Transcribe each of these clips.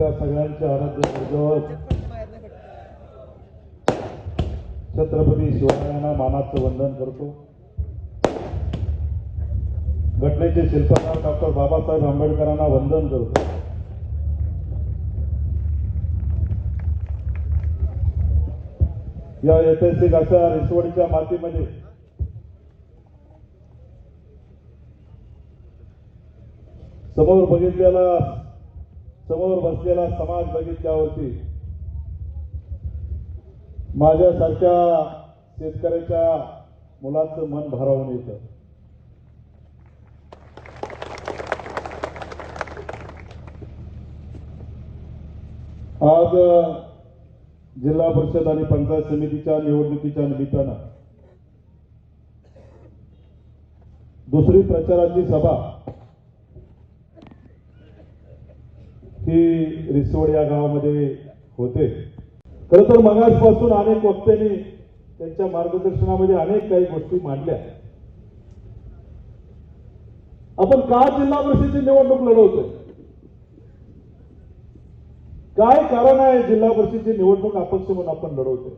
सगळ्यांचे आराध्य दैवत छत्रपती शिवरायांना मानाचं वंदन करतो. घटनेचे शिल्पकार डॉक्टर बाबासाहेब आंबेडकरांना वंदन करतो. या ऐतिहासिक अशा रिसवडीच्या मातीमध्ये समोर बघितलेला समोर बसलेला समाज बघितल्यावरती माझ्यासारख्या शेतकऱ्याच्या मुलाचं मन भारावून येतं. आज जिल्हा परिषद आणि पंचायत समितीच्या निवडणुकीच्या निमित्तानं दुसरी प्रचाराची सभा ही रिसोड या गावामध्ये होते. खरं तर मगासपासून अनेक वक्त्यांनी त्यांच्या मार्गदर्शनामध्ये अनेक काही गोष्टी मांडल्या. आपण का जिल्हा परिषदेची निवडणूक लढवतोय? काय कारण आहे जिल्हा परिषदेची निवडणूक अपक्ष म्हणून आपण लढवतोय?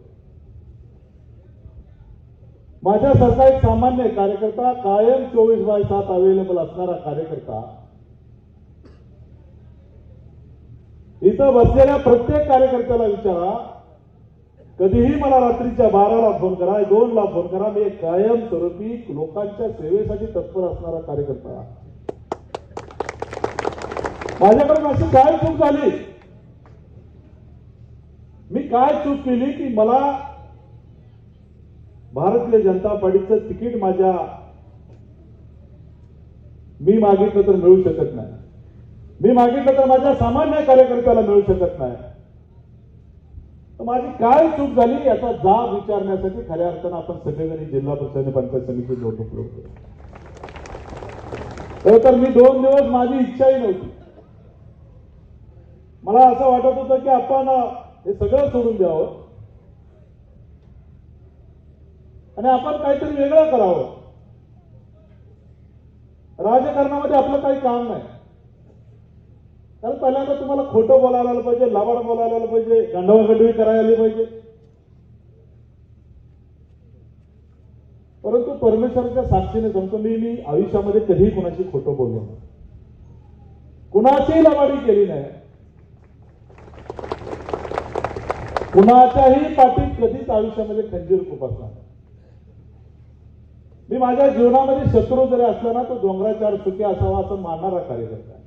माझ्यासारखा एक सामान्य कार्यकर्ता कायम चोवीस बाय सात अवेलेबल असणारा कार्यकर्ता इथं बसलेल्या प्रत्येक कार्यकर्त्याला विचारा. कधीही मला रात्रीच्या बाराला फोन करा दोनला फोन करा. मी कायम स्वरूपी लोकांच्या सेवेसाठी तत्पर असणारा कार्यकर्ता माझ्याकडून अशी काय चूक झाली? मी काय चूक केली की मला भारतीय जनता पार्टीचं तिकीट माझ्या मी मागितलं तर मिळू शकत नाही. मी मागितलं तर माझ्या सामान्य कार्यकर्त्याला मिळू शकत नाही. तर माझी काय चूक झाली याचा जाब विचारण्यासाठी खऱ्या अर्थानं आपण सगळेजणी जिल्हा परिषद पंचायत समिती निवडणूक लढतो तर मी दोन दिवस माझी इच्छाही नव्हती. मला असं वाटत होतं की आपण हे सगळं सोडून द्यावं. आणि आपण काहीतरी वेगळं करावं. राजकारणामध्ये आपलं काही काम नाही. कारण पहिल्यांदा तुम्हाला खोटं बोलायला आलं पाहिजे लावाड बोलायला आलं पाहिजे गंडवागंडवी करायला आली पाहिजे. परंतु परमेश्वराच्या साक्षीने सांगतो मी मी आयुष्यामध्ये कधीही कुणाशी खोटं बोललो नाही. कुणाचीही लवाडी केली नाही. कुणाच्याही पाठीत कधीच आयुष्यामध्ये खंजीर खुपसला नाही. मी माझ्या जीवनामध्ये शत्रू जरी असला ना तो डोंगराचार सुखी असावा असं मानणारा कार्यकर्ता आहे.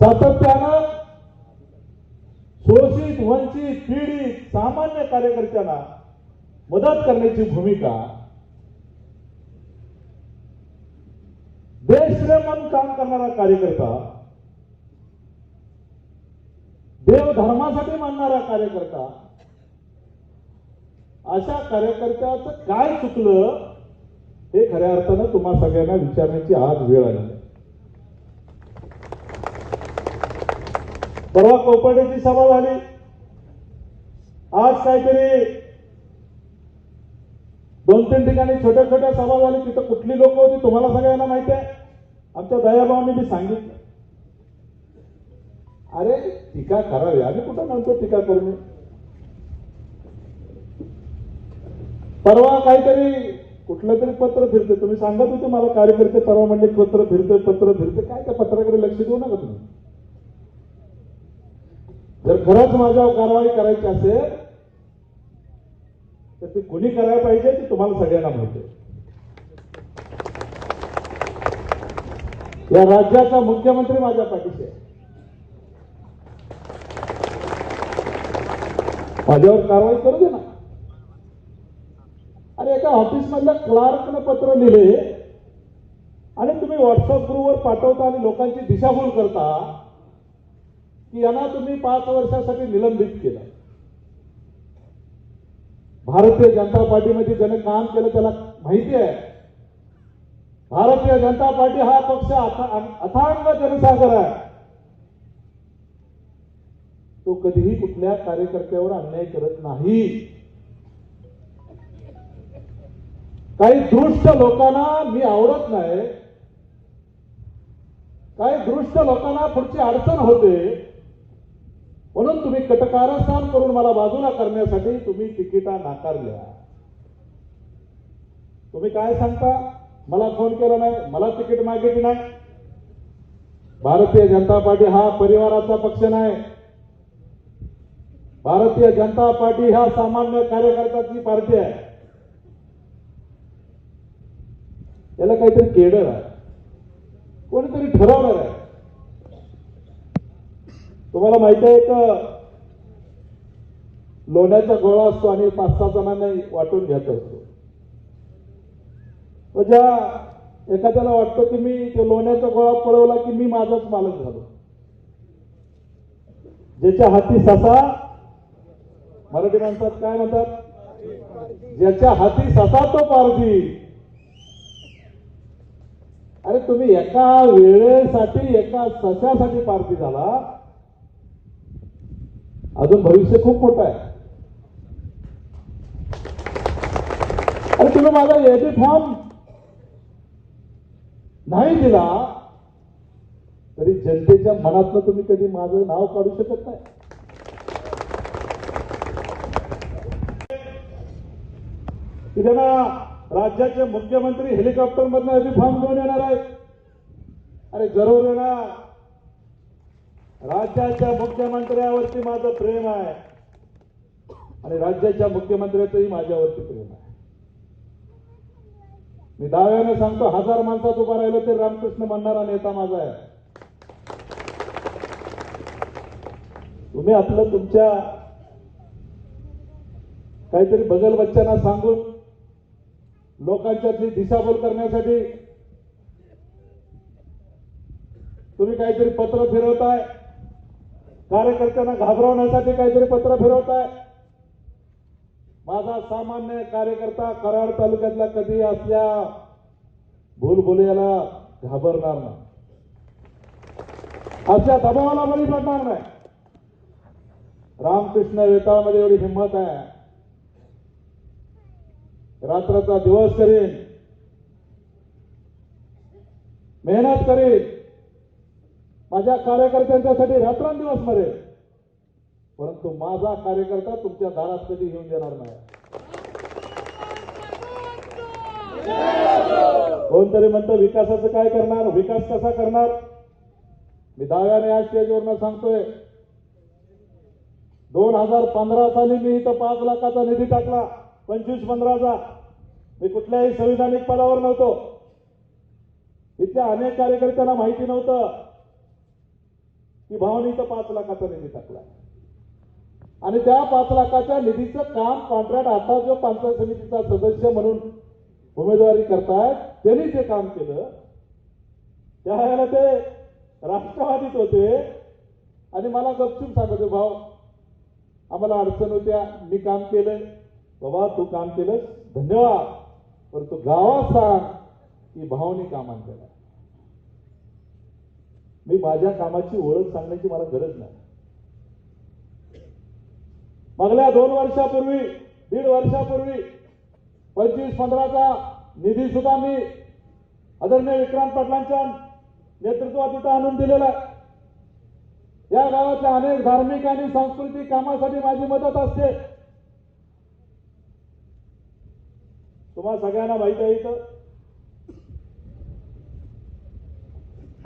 सातत्यानं शोषित वंचित पीडित सामान्य कार्यकर्त्यांना मदत करण्याची भूमिका देशप्रेमन काम करणारा कार्यकर्ता देव धर्मासाठी मानणारा कार्यकर्ता अशा कार्यकर्त्याचं काय चुकलं हे खऱ्या अर्थानं तुम्हा सगळ्यांना विचारण्याची आज वेळ आली आहे. परवा कोपर्डेची सभा झाली. आज काहीतरी दोन तीन ठिकाणी छोट्या छोट्या सभा झाली. तिथं कुठली लोक होती तुम्हाला सगळ्यांना माहिती आहे? आमच्या दयाभावाने मी सांगितलं. अरे टीका करावी. आम्ही कुठं म्हणतो टीका करून परवा काहीतरी कुठलं तरी पत्र फिरते. तुम्ही सांगत होते मला कार्यकर्ते परवा म्हणले पत्र फिरते पत्र फिरते काय त्या पत्राकडे लक्ष देऊ नका तुम्ही? जर खरंच माझ्यावर कारवाई करायची असेल तर ती कुणी करायला पाहिजे ते तुम्हाला सगळ्यांना माहिती या राज्याचा मुख्यमंत्री माझ्या पाठीशी आहे. माझ्यावर कारवाई करू दे ना. अरे एका ऑफिस मधल्या क्लार्कनं पत्र लिहिले आणि तुम्ही व्हॉट्सअप ग्रुपवर पाठवता आणि लोकांची दिशाभूल करता की यांना तुम्ही पाच वर्षासाठी निलंबित केलं. भारतीय जनता पार्टीमध्ये ज्याने काम केलं त्याला माहिती आहे. भारतीय जनता पार्टी हा पक्ष अथांग जनसागर आहे. तो कधीही कुठल्या कार्यकर्त्यावर अन्याय करत नाही. काही दृष्ट लोकांना मी आवडत नाही. काही दृष्ट लोकांना पुढची अडचण होते. म्हणून तुम्ही कटकारस्थान करून मला बाजूला करण्यासाठी तुम्ही तिकिटा नाकारल्या. तुम्ही काय सांगता? मला फोन केला नाही मला तिकीट मागितली नाही. भारतीय जनता पार्टी हा परिवाराचा पक्ष नाही. भारतीय जनता पार्टी हा सामान्य कार्यकर्त्याची पार्टी आहे. याला काहीतरी केडर आहे. कोणीतरी ठरवणार आहे. तुम्हाला माहिती आहे का? लोण्याचा गोळा असतो आणि पाच सहा जणांना वाटून घेत असतो. ज्या एखाद्याला वाटतं की मी ते लोण्याचा गोळा पळवला की मी माझाच मालक झालो. ज्याच्या हाती ससा मराठी माणसात काय म्हणतात? ज्याच्या हाती ससा तो पारधी. अरे तुम्ही एका वेळेसाठी एका सशासाठी पारधी झाला अजून भविष्य खूप मोठं आहे. अरे तुम्ही माझा एबी फॉर्म नाही दिला तरी जनतेच्या मनातलं तुम्ही कधी माझं नाव काढू शकत नाही. की त्यांना राज्याचे मुख्यमंत्री हेलिकॉप्टर मधनं एबी फॉर्म घेऊन येणार आहेत. अरे जरूर येणार. राज्याच्या मुख्यमंत्र्यावरती माझं प्रेम आहे. आणि राज्याच्या मुख्यमंत्र्याचंही माझ्यावरती प्रेम आहे. मी दाव्याने सांगतो हजार माणसात उभा राहिलो तर रामकृष्ण म्हणणारा नेता माझा आहे. तुम्ही आपलं तुमच्या काहीतरी बगल बच्चांना सांगून लोकांच्यातली दिशाभूल करण्यासाठी तुम्ही काहीतरी पत्र फिरवताय. कार्यकर्त्यांना घाबरवण्यासाठी काहीतरी पत्र फिरवताय माझा सामान्य कार्यकर्ता कराड तालुक्यातला कधी असल्या भूलभुलियाला घाबरणार नाही. असल्या दबावाला बळी पडणार नाही. रामकृष्ण वेताळमध्ये एवढी हिंमत आहे. रात्राचा दिवस करीन. मेहनत करीन. माझ्या कार्यकर्त्यांच्यासाठी रात्रंदिवस मरेल परंतु माझा कार्यकर्ता तुमच्या दारात कधी घेऊन देणार नाही. कोणतरी म्हणतं विकासाचं काय करणार? विकास कसा करणार? मी दाव्याने या स्टेजवरनं सांगतोय. दोन हजार पंधरा साली मी इथं पाच लाखाचा निधी टाकला. पंचवीस पंधराचा. मी कुठल्याही संविधानिक पदावर नव्हतो. इथल्या अनेक कार्यकर्त्यांना माहिती नव्हतं. की भावानी इथं पाच लाखाचा निधी टाकला. आणि त्या पाच लाखाच्या निधीचं काम कॉन्ट्रॅक्ट आता जो पंचायत समितीचा सदस्य म्हणून उमेदवारी करतायत त्यांनी ते काम केलं त्यावेळेला ते राष्ट्रवादीत होते. आणि मला गपचूप सांगत होते भाऊ आम्हाला अडचण होत्या मी काम केलंय. बाबा तू काम केलंस? धन्यवाद. परंतु गावात सांग की भावनी कामान केलं मी माझ्या कामाची ओळख सांगण्याची मला गरज नाही. मागल्या दोन वर्षापूर्वी दीड वर्षापूर्वी पंचवीस पंधराचा निधी सुद्धा मी आदरणीय विक्रांत पाटलांच्या नेतृत्वात तिथं आणून दिलेला आहे. या गावाच्या अनेक धार्मिक आणि सांस्कृतिक कामासाठी माझी मदत असते. तुम्हाला सगळ्यांना माहिती आहे इथं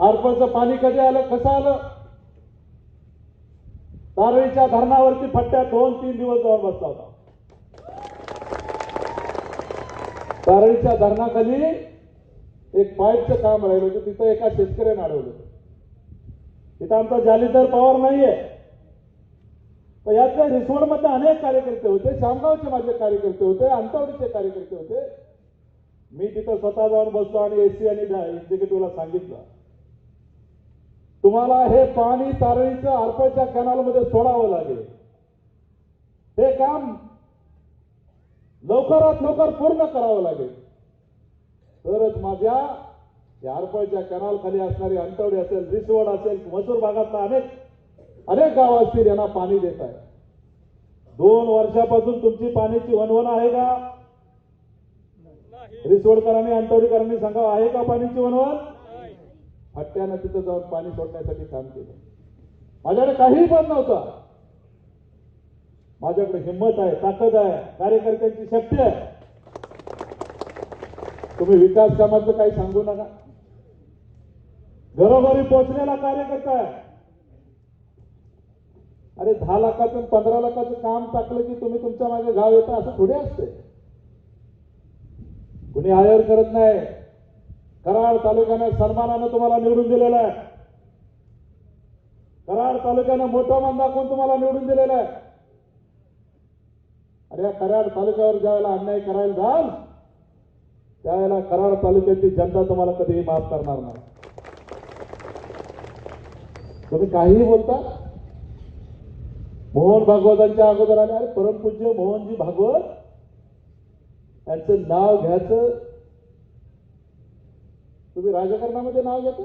हारपळचं पाणी कधी आलं कसं आलं? नारळीच्या धरणावरती फट्ट्यात दोन तीन दिवस जाऊन बसला होता. नारळीच्या धरणाखाली एक पाईपचं काम राहिलं होतं तिथं एका शेतकऱ्याने अडवलं तिथं आमचा जालीदार पवार नाहीये. पण यातल्या रिसोडमध्ये अनेक कार्यकर्ते होते शामगावचे माझे कार्यकर्ते होते अंतवडीचे कार्यकर्ते होते. मी तिथं स्वतः जाऊन बसलो आणि एसी आणि एक्झिक्युटिव्हला सांगितलं. तुम्हाला हे पाणी तारळीचं आरपळच्या कॅनलमध्ये सोडावं लागेल. हे काम लवकरात लवकर पूर्ण करावं लागेल. तरच माझ्या या आरपळच्या कॅनल खाली असणारी अंतवडी असेल रिसवड असेल मसूर भागातला अनेक अनेक गाव असतील यांना पाणी देत आहे. दोन वर्षापासून तुमची पाण्याची वनवन आहे का? रिसवडकरांनी अंतवडीकरांनी सांगा आहे का पाण्याची वनवन फट्ट्यानं तिथं जाऊन पाणी सोडण्यासाठी काम केलं. माझ्याकडे काहीही पण नव्हतं. माझ्याकडे हिंमत आहे ताकद आहे कार्यकर्त्यांची शक्ती आहे. तुम्ही विकास कामाचं काही सांगू नका. घरोघरी पोहोचलेला कार्यकर्ता आहे. अरे दहा लाखाचं पंधरा लाखाचं काम टाकलं की तुम्ही तुमच्या मागे गाव येता असं थोडे असते. कुणी हायर करत नाही. कराड तालुक्याने सन्मानानं तुम्हाला निवडून दिलेलं आहे. कराड तालुक्यानं मोठं मान दाखवून तुम्हाला निवडून दिलेलं आहे. अरे या कराड तालुक्यावर ज्यावेळेला अन्याय करायला जाल त्यावेळेला कराड तालुक्याची जनता तुम्हाला कधीही माफ करणार नाही. तुम्ही काहीही बोलता मोहन भागवतांच्या अगोदर आले अरे परमपूज्य मोहनजी भागवत यांचं नाव घ्यायचं तुम्ही राजकारणामध्ये नाव घेता?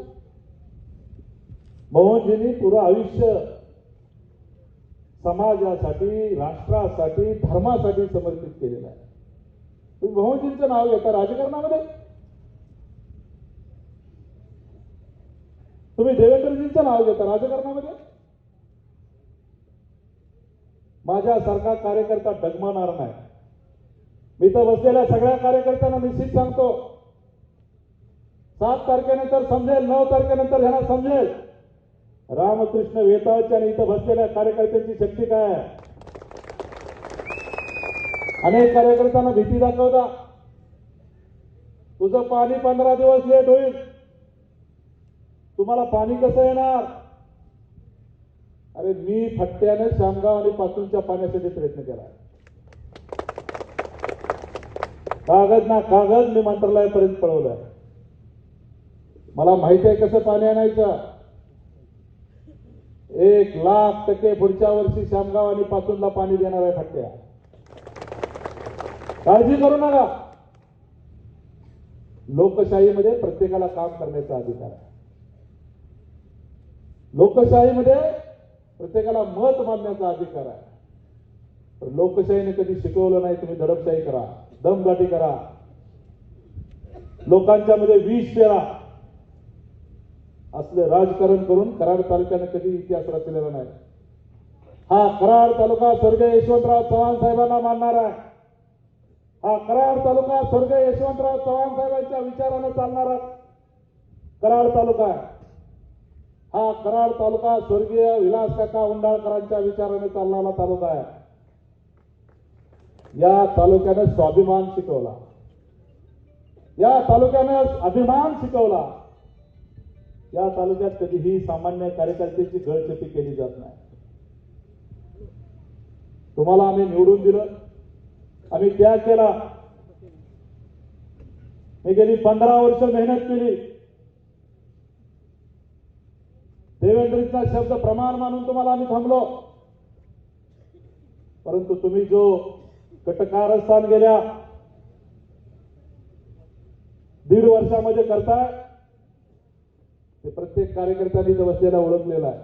मोहनजींनी पुरं आयुष्य समाजासाठी राष्ट्रासाठी धर्मासाठी समर्पित केलेलं आहे. तुम्ही मोहनजींचं नाव घेता राजकारणामध्ये? तुम्ही देवेंद्रजींचं नाव घेता राजकारणामध्ये? माझ्यासारखा कार्यकर्ता डगमणार नाही. मी तर बसलेल्या सगळ्या कार्यकर्त्यांना निश्चित सांगतो सात तारखेनंतर समजेल नऊ तारखेनंतर ह्यांना समजेल. रामकृष्ण वेताळचे आणि इथं बसलेल्या कार्यकर्त्यांची शक्ती काय अनेक कार्यकर्त्यांना भीती दाखवता. तुझं पाणी पंधरा दिवस लेट होईल. तुम्हाला पाणी कसं येणार? अरे मी फट्ट्याने शामगाव आणि पासूनच्या पाण्यासाठी प्रयत्न केला. कागद ना कागद मी मंत्रालयापर्यंत पळवलाय. मला माहिती आहे कसं पाणी आणायचं? एक लाख टक्के पुढच्या वर्षी शामगाव आणि पासूनला पाणी देणार आहे फट्ट्या काळजी करू नका. लोकशाहीमध्ये प्रत्येकाला काम करण्याचा अधिकार आहे. लोकशाहीमध्ये प्रत्येकाला मत मांडण्याचा अधिकार आहे. पण लोकशाहीने कधी शिकवलं नाही तुम्ही दडपशाही करा दमदाटी करा. लोकांच्या मध्ये विष पेरा. असलं राजकारण करून कराड तालुक्याने कधी इतिहास रचलेला नाही. हा कराड तालुका स्वर्गीय यशवंतराव चव्हाण साहेबांना मानणार आहे. हा कराड तालुका स्वर्गीय यशवंतराव चव्हाण साहेबांच्या विचारानं चालणारा कराड तालुका आहे. हा कराड तालुका स्वर्गीय विलास काका उंडाळकरांच्या विचाराने चालणारा तालुका आहे. या तालुक्याने स्वाभिमान शिकवला. या तालुक्याने अभिमान शिकवला. या तालुक्यात कधीही सामान्य कार्यकर्त्याची गळचेपी केली जात नाही. तुम्हाला आम्ही निवडून दिलं. आम्ही त्याग केला. मी गेली पंधरा वर्ष मेहनत केली. देवेंद्रजीचा शब्द प्रमाण मानून तुम्हाला आम्ही थांबलो. परंतु तुम्ही जो कटकारस्थान गेल्या दीड वर्षामध्ये करताय हे प्रत्येक कार्यकर्त्यांनी इथं ओळखलेलं ओळखलेला आहे.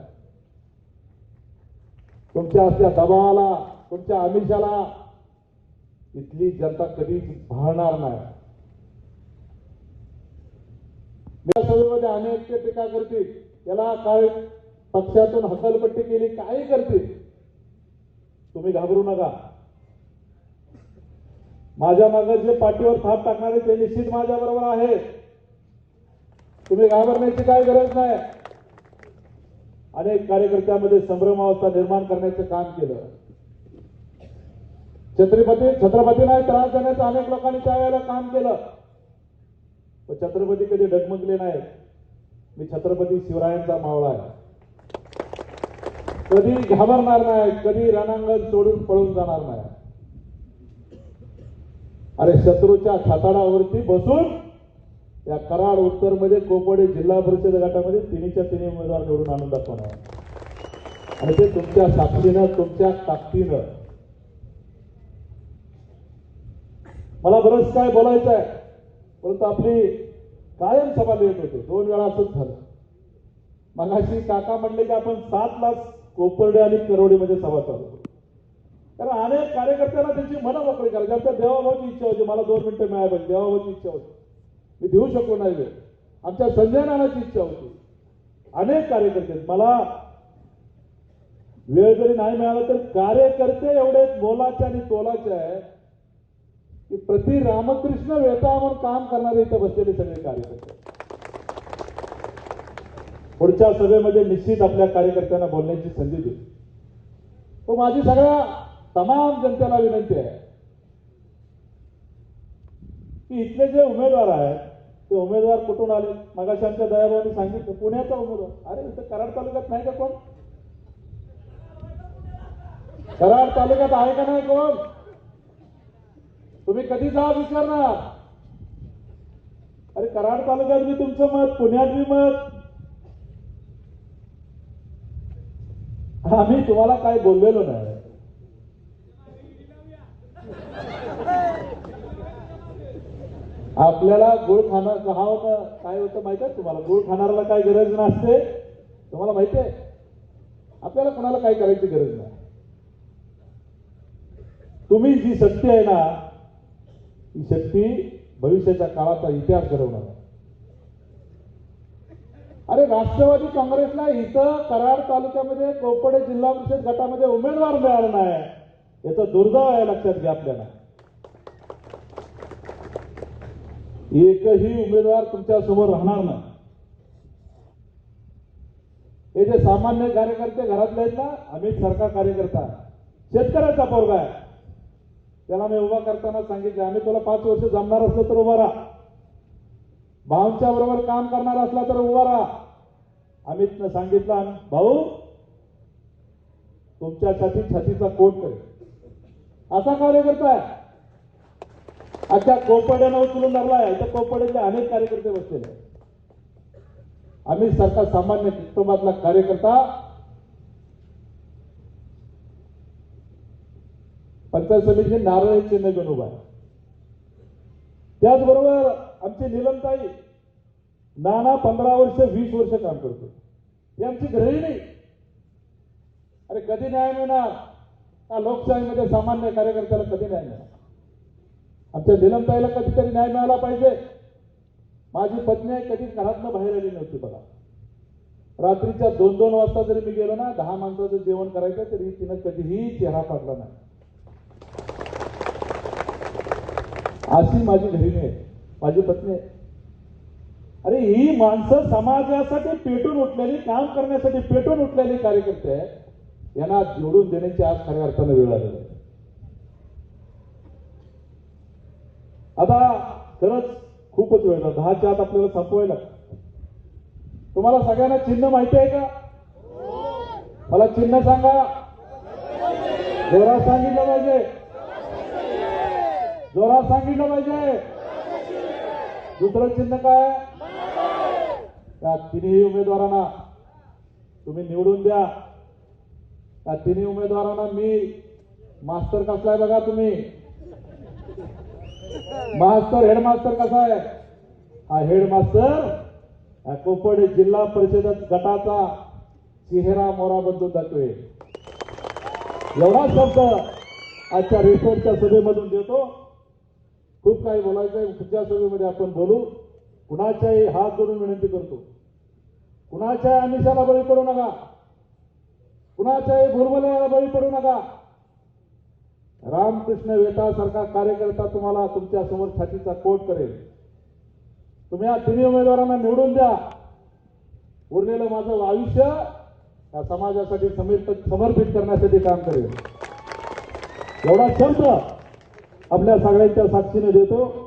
तुमच्या असल्या दबावाला तुमच्या आमिषाला इथली जनता कधीच भाळणार नाही. सभेमध्ये अनेक ते टीका करतील त्याला काय पक्षातून हकलपट्टी केली काही करतील तुम्ही घाबरू नका. माझ्या मागे जे पाठीवर थाप टाकणारे ते निश्चित माझ्या बरोबर आहे तुम्ही घाबरण्याची काही गरज नाही. अनेक कार्यकर्त्यामध्ये संभ्रमावस्था निर्माण करण्याचं काम केलं. छत्रपती छत्रपती नाही त्रास देण्याचं अनेक लोकांनी त्यावेळेला काम केलं. पण छत्रपती कधी डगमगले नाही मी छत्रपती शिवरायांचा मावळा आहे. कधी घाबरणार नाही कधी रणांगण सोडून पळून जाणार नाही अरे शत्रूच्या छाताडावरती बसून या कराड उत्तरमध्ये कोपडे जिल्हा परिषद गटामध्ये तिन्हीच्या तिन्ही उमेदवार निवडून आणून दाखवणार आणि ते तुमच्या साक्षीनं तुमच्या ताकदीनं. मला बरंच काय बोलायचं आहे परंतु आपली कायम सभा लेट होते. दोन वेळा असंच झालं. मगाशी काका म्हणले की आपण सात लाख कोपर्डे आणि करोडीमध्ये सभा चालू कारण अनेक कार्यकर्त्यांना त्यांची मनं मोकळी करा ज्यांच्या देवाभावाची इच्छा होती मला दोन मिनिटं मिळायला पाहिजे देवाभावाची इच्छा होती. मी देऊ शकलो नाही वेळ. आमच्या संजय नानाची इच्छा होती. अनेक कार्यकर्ते मला वेळ जरी नाही मिळाला तर कार्यकर्ते एवढे मोलाचे आणि तोलाचे आहे की प्रति रामकृष्ण वेता म्हणून काम करणारे इथे बसलेले सगळे कार्यकर्ते पुढच्या सभेमध्ये निश्चित आपल्या कार्यकर्त्यांना बोलण्याची संधी देऊ तो माझी सगळ्या तमाम जनतेला विनंती आहे की इथले जे उमेदवार आहेत ते उमेदवार कुठून आले? मगाशी आमच्या सांगितलं पुण्याचा उमेदवार. अरे इथं कराड तालुक्यात नाही का कोण? कराड तालुक्यात आहे का नाही कोण? तुम्ही कधी जा विचारणार अरे कराड तालुक्यात मी तुमचं मत पुण्यात मी मत. आम्ही तुम्हाला काय बोललेलो नाही. आपल्याला गुळ खाणार खावं काय होतं माहिती आहे? तुम्हाला गुळ खाणाऱ्याला काय गरज नसते? तुम्हाला माहिती आहे? आपल्याला कुणाला काय करायची गरज नाही. तुम्ही जी शक्ती आहे ना ही शक्ती भविष्याच्या काळाचा इतिहास घडवणार. अरे राष्ट्रवादी काँग्रेसला इथं कराड तालुक्यामध्ये कोपडे जिल्हा परिषद गटामध्ये उमेदवार मिळाला नाही. याचा दुर्दैव आहे लक्षात घ्या आपल्याला. एकही उमेदवार तुमच्यासमोर राहणार नाही. हे जे सामान्य कार्यकर्ते घरातले आहेत ना अमित सारखा कार्यकर्ता शेतकऱ्याचा पोरगा आहे. त्याला मी उभा करताना सांगितलं आम्ही तुला पाच वर्ष जमणार असलं तर उभा राहा. भाऊंच्या बरोबर काम करणार असला तर उभा राहा. अमितनं सांगितलं आम्ही, भाऊ तुमच्यासाठी छातीचा कोट करेल असा कार्यकर्ता आहे. अख्या कोपड्यानं उचलून धरलाय इथं कोपड्यातले अनेक कार्यकर्ते बसलेले आहेत. आम्ही सरकार सामान्य कुटुंबातला कार्यकर्ता पंचायत समिती नारळ चिन्ह घेऊन उभा आहे. त्याचबरोबर आमची निलमताई नाना पंधरा वर्ष वीस वर्ष काम करतो. ही आमची गृहिणी. अरे कधी न्याय मिळणार? का लोकशाहीमध्ये सामान्य कार्यकर्त्याला कधी न्याय मिळणार? आमच्या निलमताईला कधीतरी न्याय मिळाला पाहिजे. माझी पत्नी आहे कधी घरातनं बाहेर आली नव्हती बघा. रात्रीच्या दोन दोन वाजता जरी मी गेलो ना दहा माणसाचं जेवण करायचं तरी तिनं कधीही चेहरा पाडला नाही. अशी माझी बहिणी आहे माझी पत्नी आहे. अरे ही माणसं समाजासाठी पेटून उठलेली काम करण्यासाठी पेटून उठलेली कार्यकर्ते यांना जोडून देण्याची आज खऱ्या अर्थानं वेळ आलेली आहे. आता खरंच खूपच वेळ दहाच्या आत आपल्याला संपवायला तुम्हाला सगळ्यांना चिन्ह माहिती आहे का? मला चिन्ह सांगा. जोरात सांगितलं पाहिजे. जोरात सांगितलं पाहिजे. दुसरं चिन्ह काय? त्या तिन्ही उमेदवारांना तुम्ही निवडून द्या. त्या तिन्ही उमेदवारांना मी मास्तर कसलाय बघा तुम्ही. मास्तर हेडमास्तर कसा आहे? हा हेडमास्टर कोकण कोपड जिल्हा परिषद गटाचा चेहरा मोरा बदलून जातोय एवढा शब्द आजच्या रिसोर्टच्या सभेमधून देतो. खूप काही बोलायचं आहे पुढच्या सभेमध्ये आपण बोलू. कुणाच्याही हात जोडून विनंती करतो. कुणाच्या आमिषाला बळी पडू नका. कुणाच्याही भुरबल्याला बळी पडू नका. रामकृष्ण वेतासारखा कार्यकर्ता तुम्हाला तुमच्यासमोर छातीचा कोट करेल. तुम्ही या तिन्ही उमेदवारांना निवडून द्या. उरलेलं माझं आयुष्य या समाजासाठी समर्पित समर्पित करण्यासाठी काम करेल. एवढा शब्द आपल्या सगळ्यांच्या साक्षीने देतो.